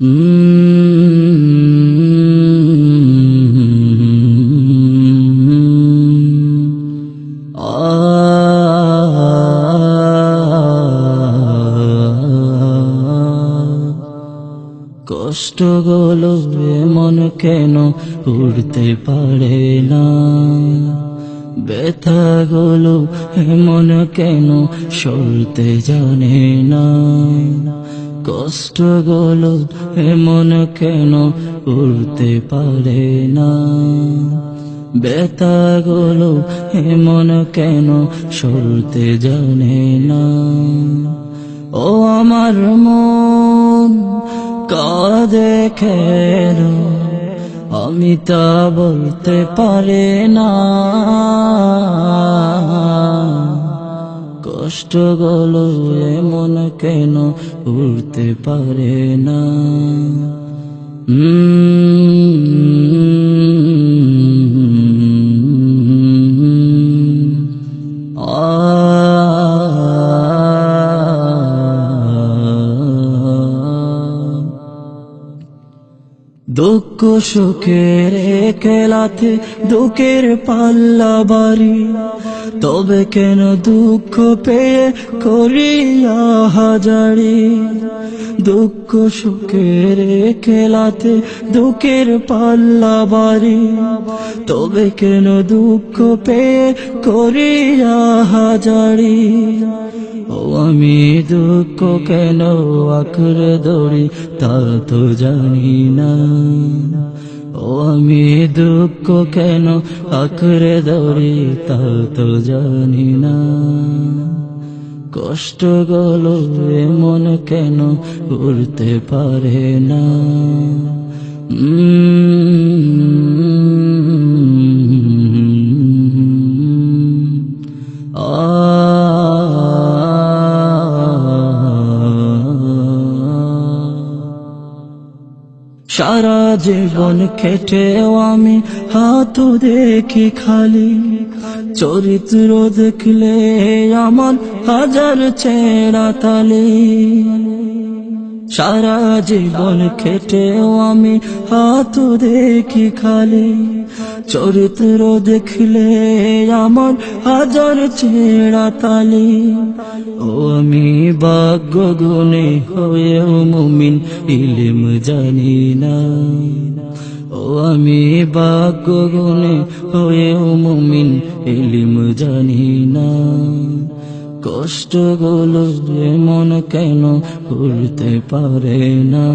কষ্টগুলো এমন কেন উড়তে পারে না? ব্যথা গুলো এমন কেন সরতে জানে না? কষ্টগুলো এমন কেন উড়তে পারে না? ব্যথা গুলো এমন কেন সরতে জানে না? ও আমার মন কাঁদে কেন? আমি তা বলতে পারে না। কষ্ট গলো এমন কেন উড়তে পারে না? দুঃখ সুখের খেলাতে দুঃখের পাল্লা বাড়ি। তবে কেন দুঃখ পেয়ে করিয়া হাজারি? দুঃখ সুখের খেলাতে দুঃখের পাল্লা বাড়ি। তবে কেন দুঃখ পেয়ে করিয়া হাজারি? ও আমি দুঃখ কেন আখরে দৌড়ি তা তো জানি না। আমি দুঃখ কেন আখরে দৌড়ি তা তো জানি না। কষ্ট গলো এমন কেন উড়তে পারে না। আ সারা জীবন খেটেও আমি হাত দেখি খালি। চরিত্র দেখলে আমার হাজার চেরা তালি। সারা জীবন খেটেও আমি হাত দেখি খালি। চরিত্র দেখলে আমার হাজার চেরা তালি। ও আমি ভাগ্য গুণে হয়েও মুমিন, ইলিম জানি না। ও আমি ভাগ্য গুণে হয়েও মুমিন, ইলিম জানি না। কষ্টগুলো এমন কেন উড়তে পারে না?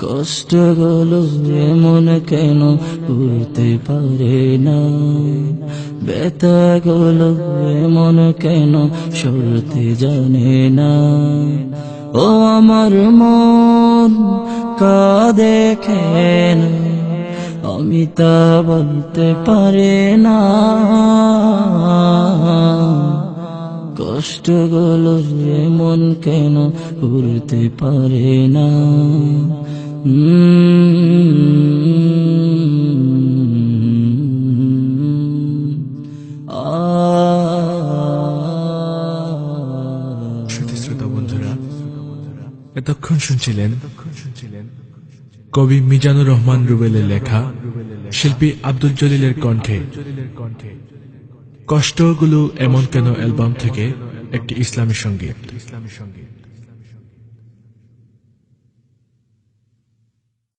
কষ্টগুলো এমন কেন উড়তে পারে না? ব্যথা গুলো এমন কেন সরতে জানে না। ও আমার মন কাঁদে কেন? আমি তা বলতে পারে না। কষ্টগুলো এমন কেন উড়তে পারে না? উম, এতক্ষণ শুনছিলেন কবি মিজানুর রহমান রুবেলের লেখা শিল্পী আব্দুল জলিলের কণ্ঠে। কষ্টগুলো এমন কেন অ্যালবাম থেকে একটি ইসলামী সংগীত?